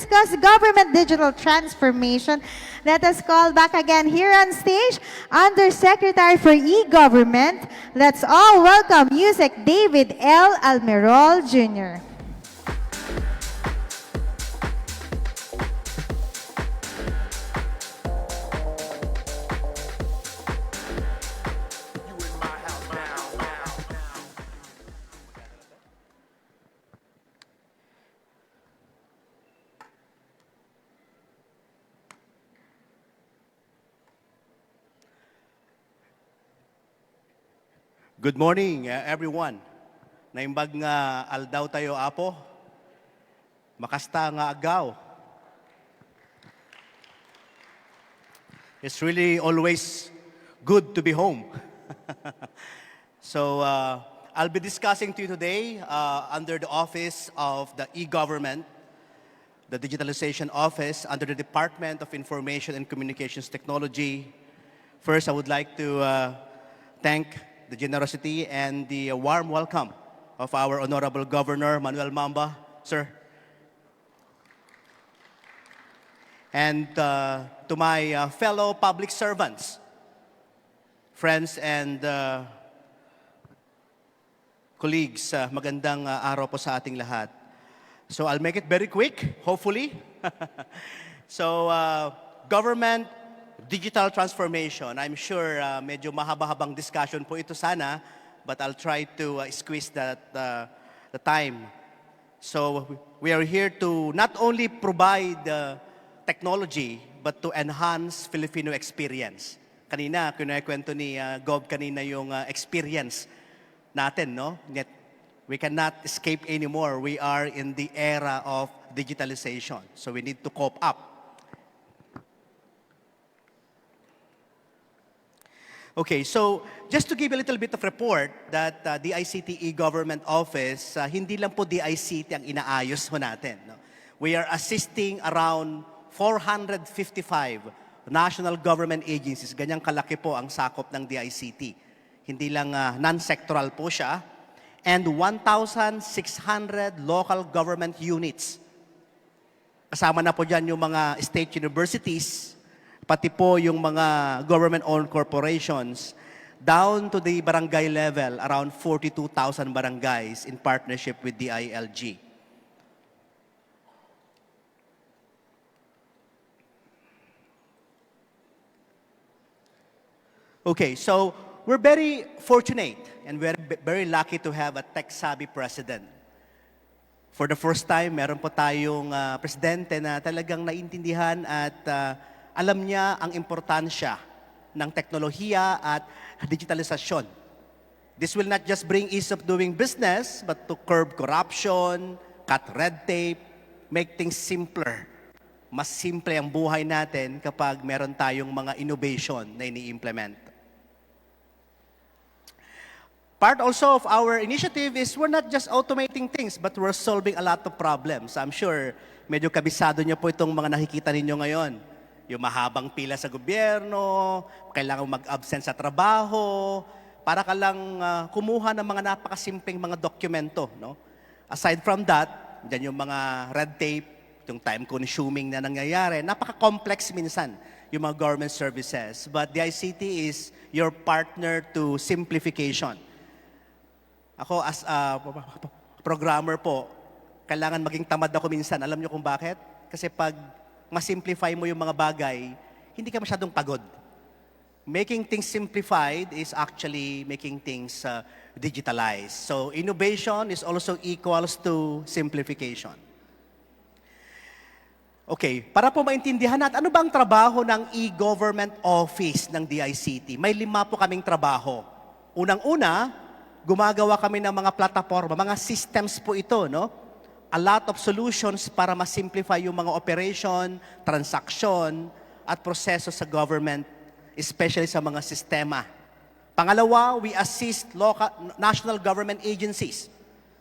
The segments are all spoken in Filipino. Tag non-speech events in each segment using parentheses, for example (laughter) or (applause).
discuss government digital transformation. Let us call back again here on stage Undersecretary for E-Government. Let's all welcome Music David L. Almerol Jr. Good morning, uh, everyone. Naimbag nga aldaw tayo apo. Makasta nga agaw. It's really always good to be home. (laughs) so uh, I'll be discussing to you today uh, under the office of the e-government, the digitalization office under the Department of Information and Communications Technology. First, I would like to uh, thank the generosity and the warm welcome of our Honorable Governor Manuel Mamba, sir. And uh, to my uh, fellow public servants, friends and uh, colleagues, uh, magandang uh, araw po sa ating lahat. So I'll make it very quick, hopefully. (laughs) so uh, government digital transformation, I'm sure uh, medyo mahaba-habang discussion po ito sana, but I'll try to uh, squeeze that uh, the time. So we are here to not only provide uh, technology, but to enhance Filipino experience. Kanina, kinukwento ni uh, Gov kanina yung uh, experience natin, no? Yet we cannot escape anymore. We are in the era of digitalization. So we need to cope up. Okay, so just to give a little bit of report that uh, the ICT e-government office, uh, hindi lang po DICT ang inaayos ho natin. No? We are assisting around 455 national government agencies. Ganyang kalaki po ang sakop ng DICT. Hindi lang uh, non-sectoral po siya. And 1,600 local government units. Kasama na po dyan yung mga state universities, pati po yung mga government-owned corporations, down to the barangay level, around 42,000 barangays in partnership with the ILG. Okay, so we're very fortunate and we're very lucky to have a tech-savvy president. For the first time, meron po tayong ah, presidente na talagang naintindihan at ah, alam niya ang importansya ng teknolohiya at digitalisasyon. This will not just bring ease of doing business, but to curb corruption, cut red tape, make things simpler. Mas simple ang buhay natin kapag meron tayong mga innovation na ini-implement. Part also of our initiative is we're not just automating things, but we're solving a lot of problems. I'm sure medyo kabisado niyo po itong mga nakikita ninyo ngayon. Yung mahabang pila sa gobyerno, kailangan mag-absent sa trabaho, para ka lang ah, kumuha ng mga napakasimpleng mga dokumento. No? Aside from that, dyan yung mga red tape, yung time consuming na nangyayari, napaka-complex minsan yung mga government services. But the ICT is your partner to simplification. Ako as a programmer po, kailangan maging tamad ako minsan. Alam niyo kung bakit? Kasi pag masimplify mo yung mga bagay, hindi ka masyadong pagod. Making things simplified is actually making things uh, digitalized. So innovation is also equals to simplification. Okay, para po maintindihan natin, ano ba ang trabaho ng e-government office ng DICT? May lima po kaming trabaho. Unang-una, gumagawa kami ng mga plataforma, mga systems po ito, no? A lot of solutions para ma-simplify yung mga operation, transaction, at proseso sa government, especially sa mga sistema. Pangalawa, we assist local, national government agencies.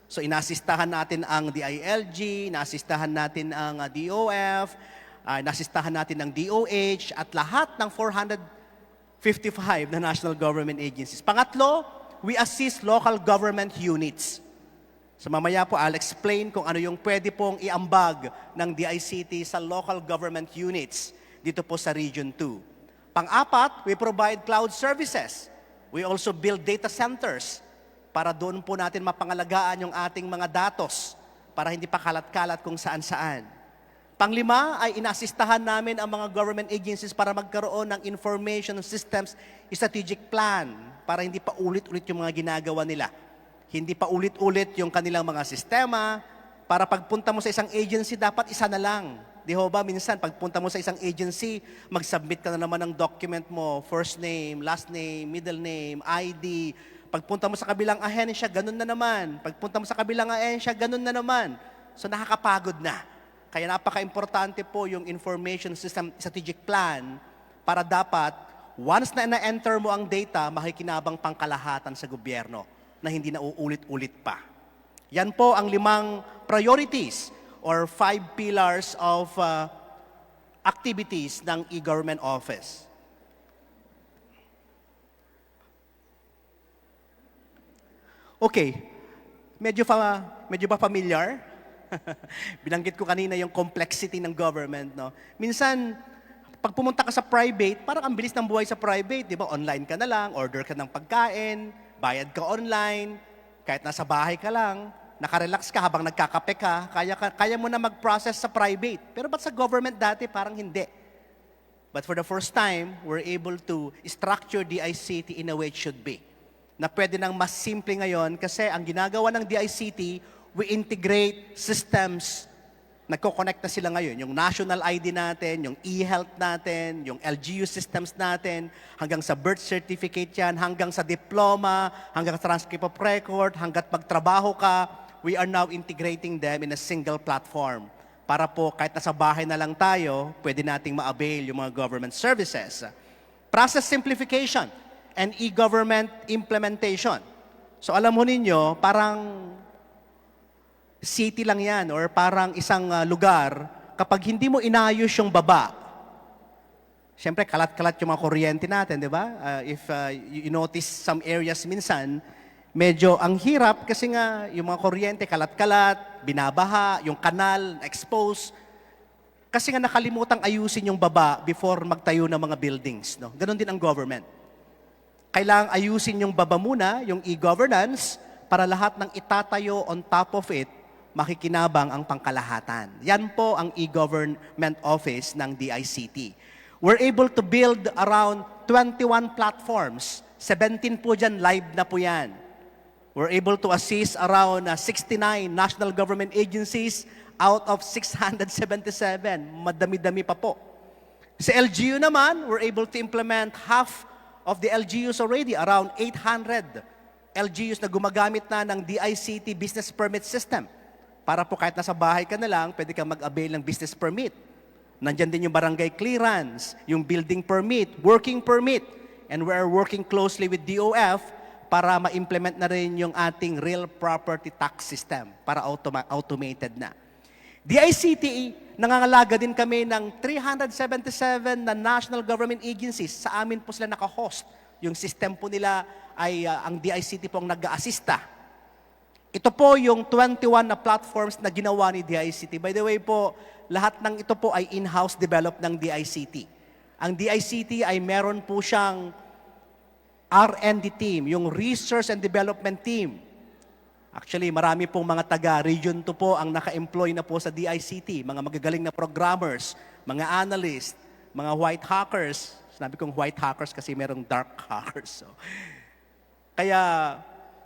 So inasistahan natin ang DILG, inasistahan natin ang uh, DOF, uh, inasistahan natin ang DOH, at lahat ng 455 na national government agencies. Pangatlo, we assist local government units. So mamaya po, I'll explain kung ano yung pwede pong iambag ng DICT sa local government units dito po sa Region 2. Pang-apat, we provide cloud services. We also build data centers para doon po natin mapangalagaan yung ating mga datos para hindi pa kalat-kalat kung saan-saan. Panglima ay inaasistahan namin ang mga government agencies para magkaroon ng information systems strategic plan para hindi pa ulit-ulit yung mga ginagawa nila. Hindi pa ulit-ulit yung kanilang mga sistema. Para pagpunta mo sa isang agency, dapat isa na lang. Di ho ba, minsan pagpunta mo sa isang agency, mag-submit ka na naman ng document mo, first name, last name, middle name, ID. Pagpunta mo sa kabilang ahensya, ganun na naman. Pagpunta mo sa kabilang ahensya, ganun na naman. So nakakapagod na. Kaya napaka-importante po yung information system strategic plan para dapat once na na-enter mo ang data, makikinabang pangkalahatan sa gobyerno na hindi na uulit-ulit pa. Yan po ang limang priorities or five pillars of uh, activities ng e-government office. Okay, medyo, fa, medyo ba familiar? (laughs) Binanggit ko kanina yung complexity ng government. No? Minsan, pag pumunta ka sa private, parang ang bilis ng buhay sa private. Di ba? Online ka na lang, order ka ng pagkain, bayad ka online, kahit nasa bahay ka lang, nakarelax ka habang nagkakape ka, kaya, ka- kaya mo na mag-process sa private. Pero ba't sa government dati parang hindi? But for the first time, we're able to structure DICT in a way it should be. Na pwede nang mas simple ngayon kasi ang ginagawa ng DICT, we integrate systems. Nagko-connect na sila ngayon. Yung national ID natin, yung e-health natin, yung LGU systems natin, hanggang sa birth certificate yan, hanggang sa diploma, hanggang sa transcript of record, hanggat magtrabaho ka, we are now integrating them in a single platform para po kahit nasa bahay na lang tayo, pwede nating ma-avail yung mga government services. Process simplification and e-government implementation. So alam mo ninyo, parang city lang yan or parang isang uh, lugar, kapag hindi mo inayos yung baba, Siyempre, kalat-kalat yung mga kuryente natin, di ba? Uh, if uh, you notice some areas minsan, medyo ang hirap kasi nga yung mga kuryente kalat-kalat, binabaha, yung kanal, expose. Kasi nga nakalimutang ayusin yung baba before magtayo ng mga buildings. No? Ganon din ang government. Kailangang ayusin yung baba muna, yung e-governance, para lahat ng itatayo on top of it, makikinabang ang pangkalahatan. Yan po ang e-government office ng DICT. We're able to build around 21 platforms. 17 po dyan, live na po yan. We're able to assist around uh, 69 national government agencies out of 677. Madami-dami pa po. Sa LGU naman, we're able to implement half of the LGUs already, around 800 LGUs na gumagamit na ng DICT Business Permit System. Para po kahit nasa bahay ka na lang, pwede kang mag-avail ng business permit. Nandyan din yung barangay clearance, yung building permit, working permit. And we are working closely with DOF para ma-implement na rin yung ating real property tax system para automa- automated na. DICT, nangangalaga din kami ng 377 na national government agencies. Sa amin po sila naka-host. Yung system po nila ay uh, ang DICT po ang nag-aasista. Ito po yung 21 na platforms na ginawa ni DICT. By the way po, lahat ng ito po ay in-house developed ng DICT. Ang DICT ay meron po siyang R&D team, yung Research and Development Team. Actually, marami pong mga taga Region 2 po ang naka-employ na po sa DICT, mga magagaling na programmers, mga analyst, mga white hackers. Sinabi kong white hackers kasi merong dark (laughs) hackers. So, kaya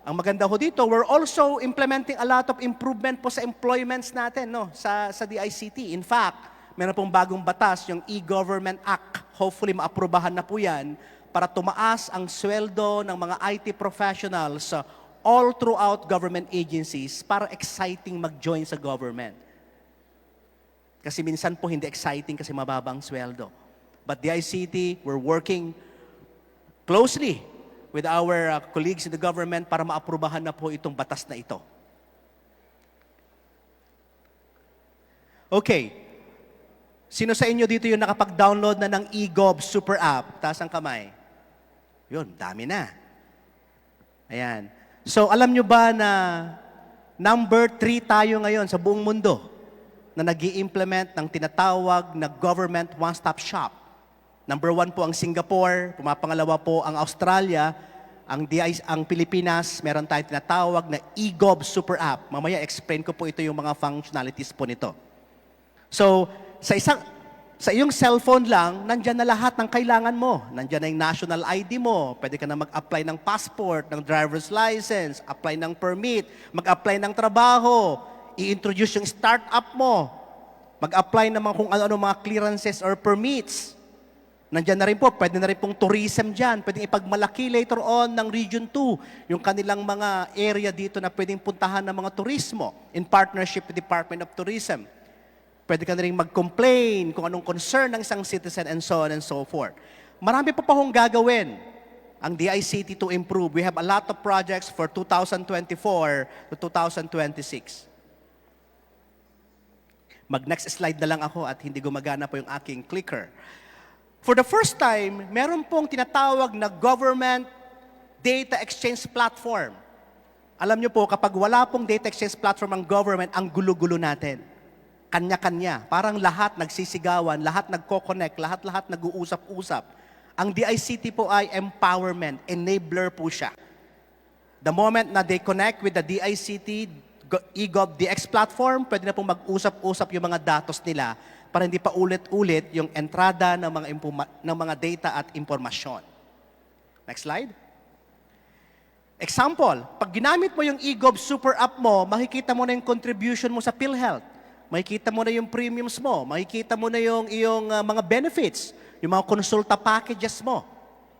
ang maganda ho dito, we're also implementing a lot of improvement po sa employments natin no, sa, sa DICT. In fact, meron pong bagong batas, yung e-Government Act. Hopefully, maaprubahan na po yan para tumaas ang sweldo ng mga IT professionals all throughout government agencies para exciting mag-join sa government. Kasi minsan po hindi exciting kasi mababa ang sweldo. But the ICT, we're working closely with our uh, colleagues in the government para maaprubahan na po itong batas na ito. Okay. Sino sa inyo dito yung nakapag-download na ng eGov Super App? Taas ang kamay. Yun, dami na. Ayan. So, alam nyo ba na Number three tayo ngayon sa buong mundo na nag implement ng tinatawag na government one-stop shop. Number one po ang Singapore, pumapangalawa po ang Australia, ang, DI, ang Pilipinas, meron tayong tinatawag na eGov Super App. Mamaya explain ko po ito yung mga functionalities po nito. So, sa isang sa iyong cellphone lang, nandyan na lahat ng kailangan mo. Nandyan na yung national ID mo. Pwede ka na mag-apply ng passport, ng driver's license, apply ng permit, mag-apply ng trabaho, i-introduce yung startup mo, mag-apply naman kung ano-ano mga clearances or permits. Nandyan na rin po, pwede na rin pong tourism dyan. Pwedeng ipagmalaki later on ng Region 2, yung kanilang mga area dito na pwedeng puntahan ng mga turismo in partnership with Department of Tourism. Pwede ka na rin mag-complain kung anong concern ng isang citizen and so on and so forth. Marami pa pa hong gagawin ang DICT to improve. We have a lot of projects for 2024 to 2026. Mag-next slide na lang ako at hindi gumagana po yung aking clicker. For the first time, meron pong tinatawag na government data exchange platform. Alam niyo po, kapag wala pong data exchange platform ang government, ang gulo-gulo natin. Kanya-kanya. Parang lahat nagsisigawan, lahat nagko-connect, lahat-lahat nag-uusap-usap. Ang DICT po ay empowerment, enabler po siya. The moment na they connect with the DICT, Go- eGov DX platform, pwede na pong mag-usap-usap yung mga datos nila para hindi pa ulit-ulit yung entrada ng mga, ng mga data at impormasyon. Next slide. Example, pag ginamit mo yung eGov Super App mo, makikita mo na yung contribution mo sa PhilHealth. Makikita mo na yung premiums mo. Makikita mo na yung iyong uh, mga benefits, yung mga konsulta packages mo.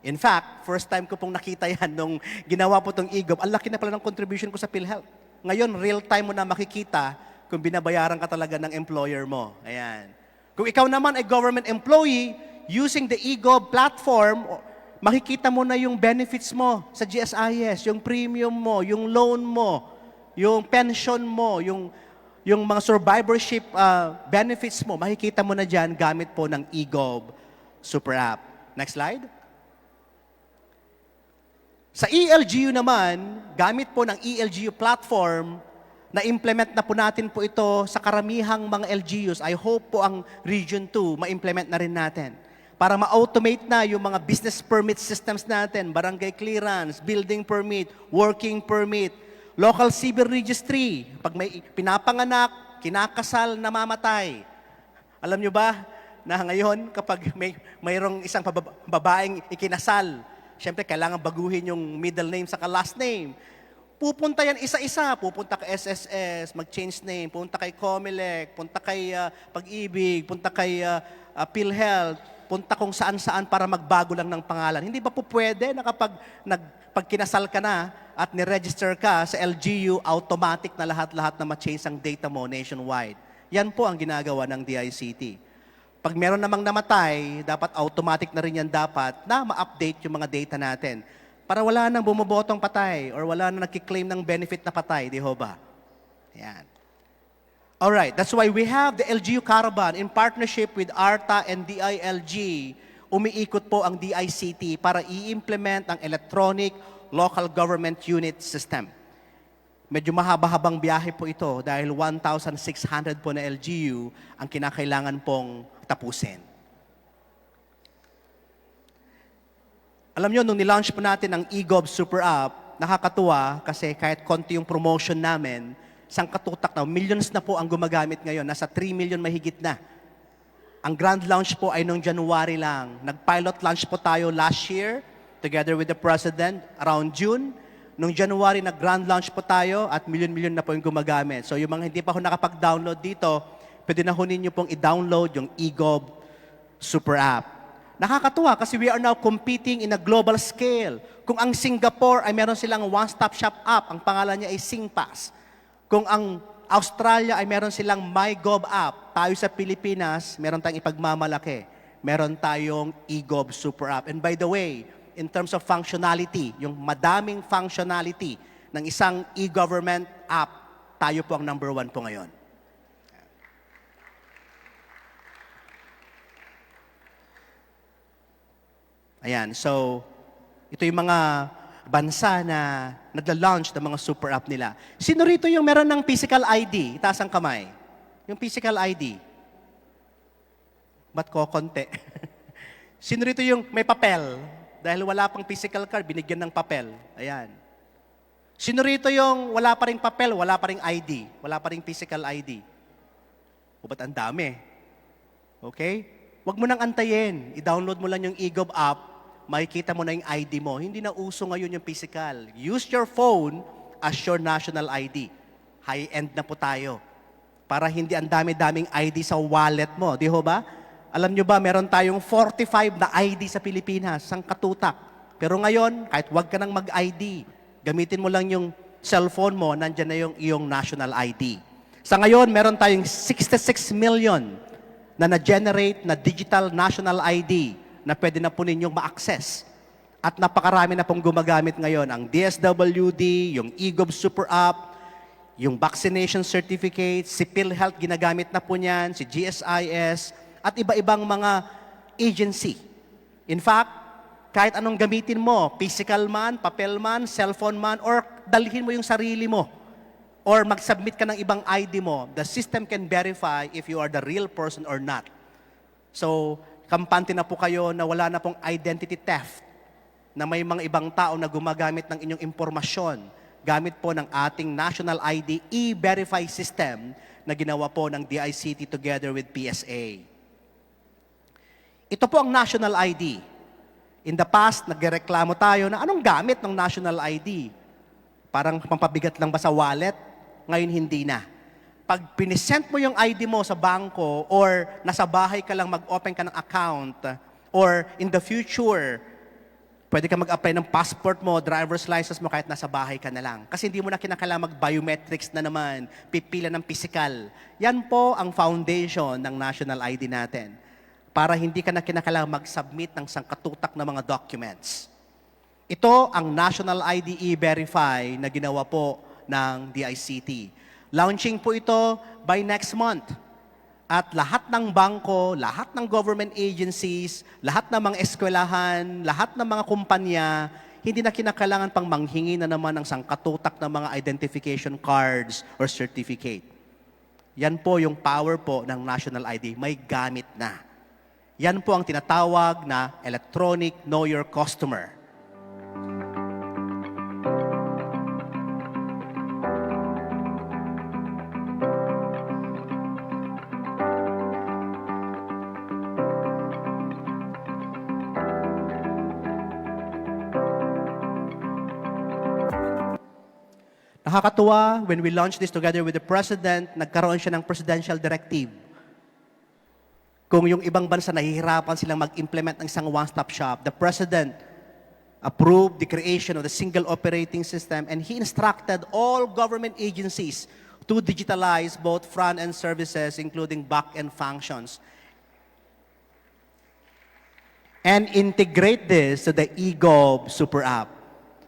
In fact, first time ko pong nakita yan (laughs) nung ginawa po itong eGov, ang laki na pala ng contribution ko sa PhilHealth. Ngayon, real time mo na makikita kung binabayaran ka talaga ng employer mo. Ayan. Kung ikaw naman ay government employee, using the eGov platform, makikita mo na yung benefits mo sa GSIS, yung premium mo, yung loan mo, yung pension mo, yung, yung mga survivorship uh, benefits mo, makikita mo na dyan gamit po ng eGov Super App. Next slide. Sa ELGU naman, gamit po ng ELGU platform, na-implement na po natin po ito sa karamihang mga LGUs. I hope po ang Region 2 ma-implement na rin natin. Para ma-automate na yung mga business permit systems natin, barangay clearance, building permit, working permit, local civil registry, pag may pinapanganak, kinakasal, namamatay. Alam nyo ba na ngayon kapag may mayroong isang babaeng ikinasal, syempre kailangan baguhin yung middle name sa last name. Pupunta yan isa-isa. Pupunta kay SSS, mag-change name. Punta kay Comelec, punta kay ah, Pag-ibig, punta kay ah, ah, PhilHealth, punta kung saan-saan para magbago lang ng pangalan. Hindi ba po pwede na kapag nag, pag kinasal ka na at niregister ka sa LGU, automatic na lahat-lahat na ma-change ang data mo nationwide. Yan po ang ginagawa ng DICT. Pag meron namang namatay, dapat automatic na rin yan dapat na ma-update yung mga data natin. Para wala nang bumobotong patay or wala nang nagkiklaim ng benefit na patay, di ho ba? Yan. Alright, that's why we have the LGU Caravan in partnership with ARTA and DILG. Umiikot po ang DICT para i-implement ang Electronic Local Government Unit System. Medyo mahaba-habang biyahe po ito dahil 1,600 po na LGU ang kinakailangan pong tapusin. Alam nyo, nung nilaunch po natin ang eGov Super App, nakakatuwa kasi kahit konti yung promotion namin, isang katutak na, millions na po ang gumagamit ngayon. Nasa 3 million mahigit na. Ang grand launch po ay noong January lang. Nag-pilot launch po tayo last year together with the President around June. Noong January, nag-grand launch po tayo at million-million na po yung gumagamit. So yung mga hindi pa ho nakapag-download dito, pwede na ho ninyo pong i-download yung eGov Super App. Nakakatuwa kasi we are now competing in a global scale. Kung ang Singapore ay meron silang one-stop shop app, ang pangalan niya ay SingPass. Kung ang Australia ay meron silang MyGov app, tayo sa Pilipinas, meron tayong ipagmamalaki. Meron tayong eGov Super App. And by the way, in terms of functionality, yung madaming functionality ng isang e-government app, tayo po ang number one po ngayon. Ayan, so ito yung mga bansa na nagla-launch ng mga super app nila. Sino rito yung meron ng physical ID? Itaas ang kamay. Yung physical ID. Ba't ko konti? (laughs) Sino rito yung may papel? Dahil wala pang physical card, binigyan ng papel. Ayan. Sino rito yung wala pa ring papel, wala pa ring ID, wala pa ring physical ID? O ba't ang dami? Okay? Huwag mo nang antayin. I-download mo lang yung eGov app, makikita mo na yung ID mo. Hindi na uso ngayon yung physical. Use your phone as your national ID. High-end na po tayo. Para hindi ang dami-daming ID sa wallet mo. Di ho ba? Alam nyo ba, meron tayong 45 na ID sa Pilipinas, sang katutak. Pero ngayon, kahit wag ka nang mag-ID, gamitin mo lang yung cellphone mo, nandyan na yung iyong national ID. Sa ngayon, meron tayong 66 million na na-generate na digital national ID na pwede na po ninyong ma-access. At napakarami na pong gumagamit ngayon ang DSWD, yung eGov Super App, yung vaccination certificate, si PhilHealth ginagamit na po niyan, si GSIS, at iba-ibang mga agency. In fact, kahit anong gamitin mo, physical man, papel man, cellphone man, or dalhin mo yung sarili mo, or mag-submit ka ng ibang ID mo, the system can verify if you are the real person or not. So, kampante na po kayo na wala na pong identity theft, na may mga ibang tao na gumagamit ng inyong impormasyon gamit po ng ating National ID E-Verify system na ginawa po ng DICT together with PSA. Ito po ang National ID. In the past, nagreklamo tayo na anong gamit ng National ID? Parang pampabigat lang ba sa wallet? Ngayon hindi na. Pag pinisent mo yung ID mo sa bangko or nasa bahay ka lang mag-open ka ng account or in the future, pwede ka mag-apply ng passport mo, driver's license mo kahit nasa bahay ka na lang. Kasi hindi mo na kinakailangan mag-biometrics na naman, pipila ng physical. Yan po ang foundation ng national ID natin para hindi ka na kinakailangan mag-submit ng sangkatutak na mga documents. Ito ang National ID E-Verify na ginawa po ng DICT. Launching po ito by next month. At lahat ng bangko, lahat ng government agencies, lahat ng mga eskwelahan, lahat ng mga kumpanya, hindi na kinakailangan pang manghingi na naman ng sangkatutak ng mga identification cards or certificate. Yan po yung power po ng national ID. May gamit na. Yan po ang tinatawag na electronic know your customer. Nakakatuwa, when we launched this together with the President, nagkaroon siya ng presidential directive kung yung ibang bansa nahihirapan silang mag-implement ng isang one-stop shop, the President approved the creation of the single operating system and he instructed all government agencies to digitalize both front-end services, including back-end functions, and integrate this to the eGov super app.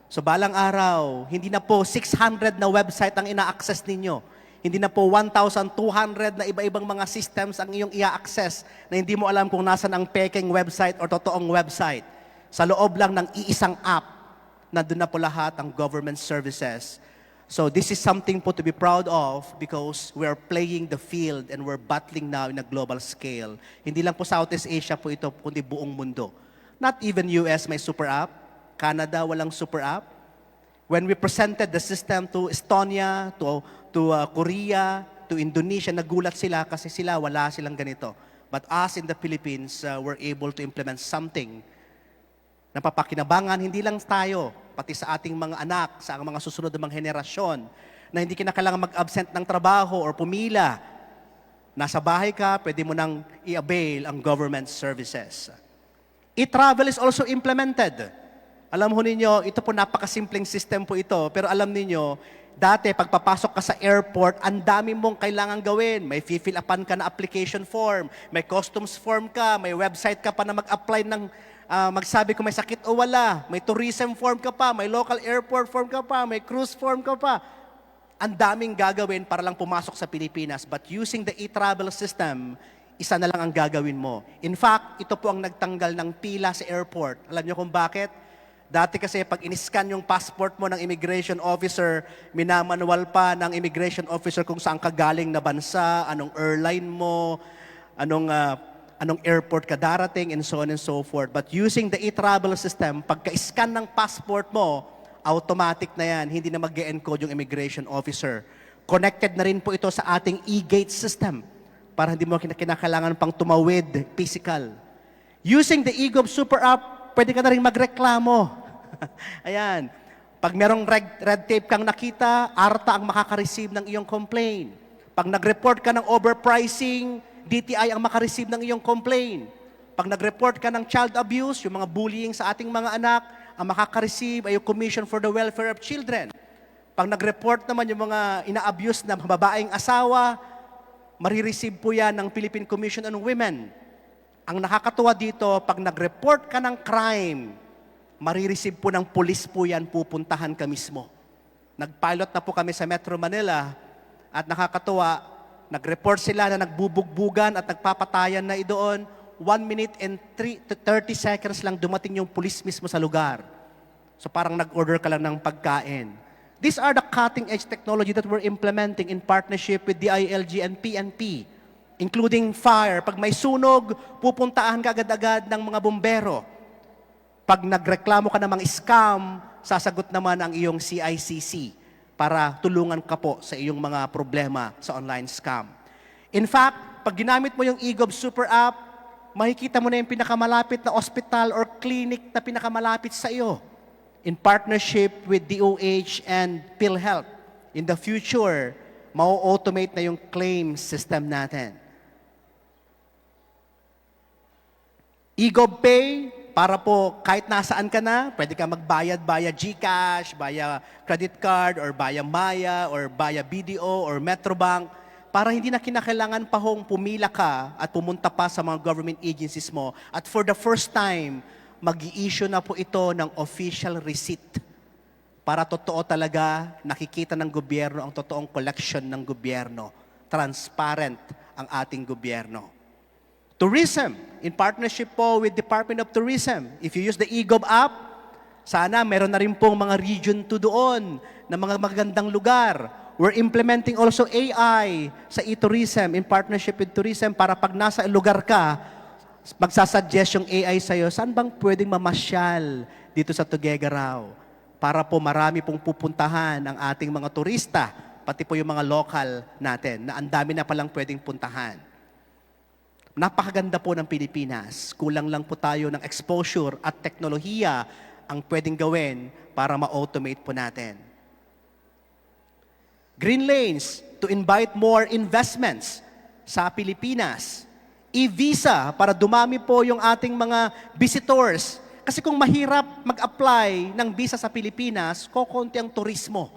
So balang araw, hindi na po 600 na website ang ina-access ninyo. Hindi na po 1,200 na iba-ibang mga systems ang iyong i-access na hindi mo alam kung nasan ang peking website or totoong website. Sa loob lang ng iisang app, na doon na po lahat ang government services. So this is something po to be proud of because we are playing the field and we're battling now in a global scale. Hindi lang po Southeast Asia po ito, kundi buong mundo. Not even US may super app. Canada walang super app. When we presented the system to Estonia, to, to uh, Korea, to Indonesia, nagulat sila kasi sila wala silang ganito. But us in the Philippines, uh, were able to implement something na papakinabangan hindi lang tayo, pati sa ating mga anak, sa mga susunod na mga henerasyon, na hindi kinakailangan mag-absent ng trabaho or pumila. Nasa bahay ka, pwede mo nang i-avail ang government services. E-travel is also implemented. Alam ho ninyo, ito po napakasimpleng system po ito, pero alam ninyo, dati pagpapasok ka sa airport, ang dami mong kailangan gawin. May fill upan ka na application form, may customs form ka, may website ka pa na mag-apply ng ah, magsabi kung may sakit o wala, may tourism form ka pa, may local airport form ka pa, may cruise form ka pa. Ang daming gagawin para lang pumasok sa Pilipinas. But using the e-travel system, isa na lang ang gagawin mo. In fact, ito po ang nagtanggal ng pila sa airport. Alam niyo kung bakit? Dati kasi pag in-scan yung passport mo ng immigration officer, minamanual pa ng immigration officer kung saan ka galing na bansa, anong airline mo, anong ah, anong airport ka darating, and so on and so forth. But using the e-travel system, pagka-scan ng passport mo, automatic na yan, hindi na mag encode yung immigration officer. Connected na rin po ito sa ating e-gate system para hindi mo kina- kinakailangan pang tumawid physical. Using the eGov Super App, pwede ka na rin magreklamo. (laughs) Ayan. Pag merong red, red tape kang nakita, ARTA ang makaka-receive ng iyong complaint. Pag nag-report ka ng overpricing, DTI ang makareceive ng iyong complaint. Pag nag-report ka ng child abuse, yung mga bullying sa ating mga anak, ang makaka-receive ay yung Commission for the Welfare of Children. Pag nag-report naman yung mga ina-abuse na babaeng asawa, marireceive po yan ng Philippine Commission on Women. Ang nakakatuwa dito, pag nag-report ka ng crime, marireceive po ng pulis po yan, pupuntahan ka mismo. Nag-pilot na po kami sa Metro Manila at nakakatuwa, nag-report sila na nagbubugbugan at nagpapatayan na idoon. One minute and three, to 30 seconds lang dumating yung pulis mismo sa lugar. So parang nag-order ka lang ng pagkain. These are the cutting-edge technology that we're implementing in partnership with DILG and PNP, including fire. Pag may sunog, pupuntahan ka agad-agad ng mga bumbero. Pag nagreklamo ka ng mga scam, sasagot naman ang iyong CICC para tulungan ka po sa iyong mga problema sa online scam. In fact, pag ginamit mo yung eGov Super App, makikita mo na yung pinakamalapit na hospital or clinic na pinakamalapit sa iyo in partnership with DOH and PhilHealth. In the future, mau-automate na yung claim system natin. eGovPay, para po kahit nasaan ka na, pwede ka magbayad via GCash, via credit card, or via Maya, or via BDO, or Metrobank, para hindi na kinakailangan pa hong pumila ka at pumunta pa sa mga government agencies mo. At for the first time, mag issue na po ito ng official receipt para totoo talaga nakikita ng gobyerno ang totoong collection ng gobyerno. Transparent ang ating gobyerno. Tourism, in partnership po with Department of Tourism. If you use the eGov app, sana meron na rin pong mga region to doon na mga magagandang lugar. We're implementing also AI sa e-tourism in partnership with tourism para pag nasa lugar ka, magsasuggest yung AI sa'yo, saan bang pwedeng mamasyal dito sa Tuguegarao? Para po marami pong pupuntahan ang ating mga turista, pati po yung mga local natin, na ang dami na palang pwedeng puntahan. Napakaganda po ng Pilipinas. Kulang lang po tayo ng exposure at teknolohiya ang pwedeng gawin para ma-automate po natin. Green lanes to invite more investments sa Pilipinas. E-visa para dumami po yung ating mga visitors. Kasi kung mahirap mag-apply ng visa sa Pilipinas, kokonti ang turismo.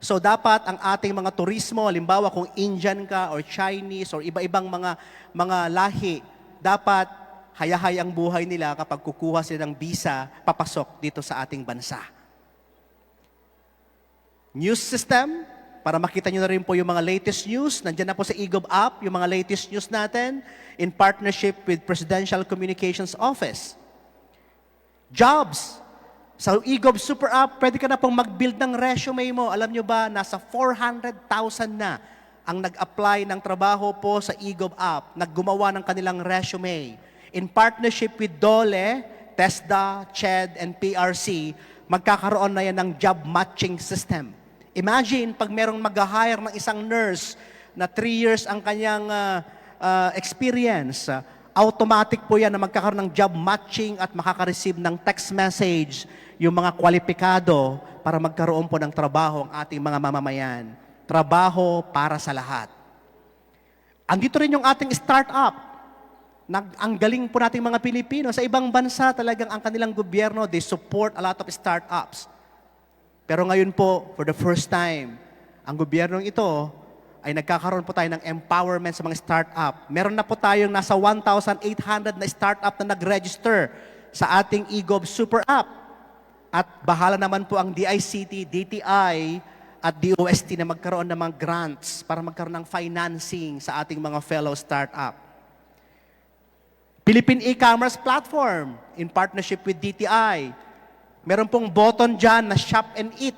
So dapat ang ating mga turismo, halimbawa kung Indian ka or Chinese or iba-ibang mga mga lahi, dapat hayahay ang buhay nila kapag kukuha sila ng visa papasok dito sa ating bansa. News system, para makita nyo na rin po yung mga latest news. Nandiyan na po sa eGov app, yung mga latest news natin in partnership with Presidential Communications Office. Jobs. Sa eGov Super App, pwede ka na pong mag-build ng resume mo. Alam nyo ba, nasa 400,000 na ang nag-apply ng trabaho po sa eGov App, naggumawa ng kanilang resume. In partnership with DOLE, TESDA, CHED, and PRC, magkakaroon na yan ng job matching system. Imagine, pag merong mag-hire ng isang nurse na 3 years ang kanyang ah, ah, experience, ah, automatic po yan na magkakaroon ng job matching at makaka-receive ng text message yung mga kwalipikado para magkaroon po ng trabaho ang ating mga mamamayan. Trabaho para sa lahat. Andito rin yung ating startup. Nag, ang galing po nating mga Pilipino. Sa ibang bansa talagang ang kanilang gobyerno, they support a lot of startups. Pero ngayon po, for the first time, ang gobyernong ito ay nagkakaroon po tayo ng empowerment sa mga startup. Meron na po tayong nasa 1,800 na startup na nag-register sa ating eGov Super App. At bahala naman po ang DICT, DTI, at DOST na magkaroon ng mga grants para magkaroon ng financing sa ating mga fellow startup. Philippine e-commerce platform in partnership with DTI. Meron pong button dyan na shop and eat.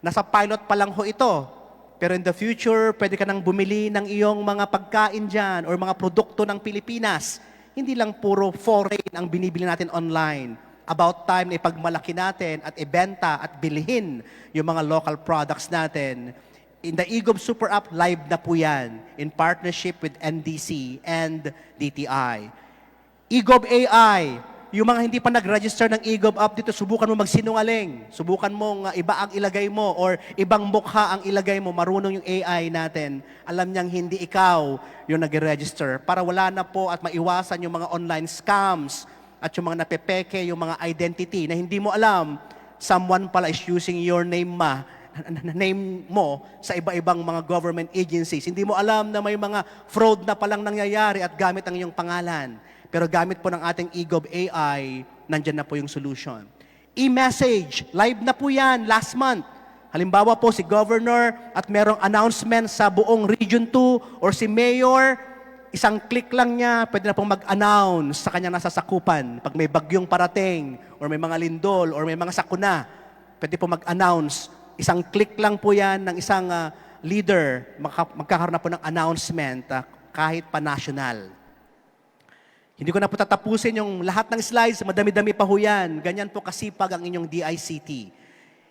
Nasa pilot pa lang ho ito. Pero in the future, pwede ka nang bumili ng iyong mga pagkain dyan or mga produkto ng Pilipinas. Hindi lang puro foreign ang binibili natin online. About time na ipagmalaki natin at ibenta at bilhin yung mga local products natin. In the eGov Super App, live na po yan in partnership with NDC and DTI. eGov AI, yung mga hindi pa nag-register ng eGov app dito, subukan mo magsinungaling. Subukan mo iba ang ilagay mo or ibang mukha ang ilagay mo. Marunong yung AI natin. Alam niyang hindi ikaw yung nag-register para wala na po at maiwasan yung mga online scams at yung mga napepeke, yung mga identity na hindi mo alam, someone pala is using your name ma (laughs) name mo sa iba-ibang mga government agencies. Hindi mo alam na may mga fraud na palang nangyayari at gamit ang iyong pangalan. Pero gamit po ng ating eGov AI, nandyan na po yung solution. E-message, live na po yan last month. Halimbawa po si governor at merong announcement sa buong Region 2 or si mayor, isang click lang niya, pwede na pong mag-announce sa kanyang nasasakupan. Pag may bagyong parating, or may mga lindol, or may mga sakuna, pwede po mag-announce. Isang click lang po yan ng isang ah, leader, magka- magkakaroon na po ng announcement ah, kahit pa national. Hindi ko na po tatapusin yung lahat ng slides, madami-dami pa ho yan. Ganyan po kasipag ang inyong DICT.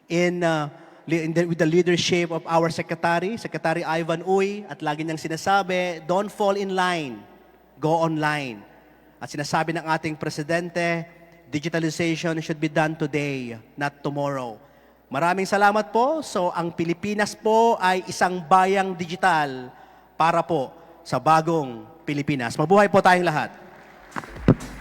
In, uh, in the, with the leadership of our Secretary, Secretary Ivan Uy, at lagi niyang sinasabi, don't fall in line, go online. At sinasabi ng ating Presidente, digitalization should be done today, not tomorrow. Maraming salamat po. So, ang Pilipinas po ay isang bayang digital para po sa bagong Pilipinas. Mabuhay po tayong lahat. But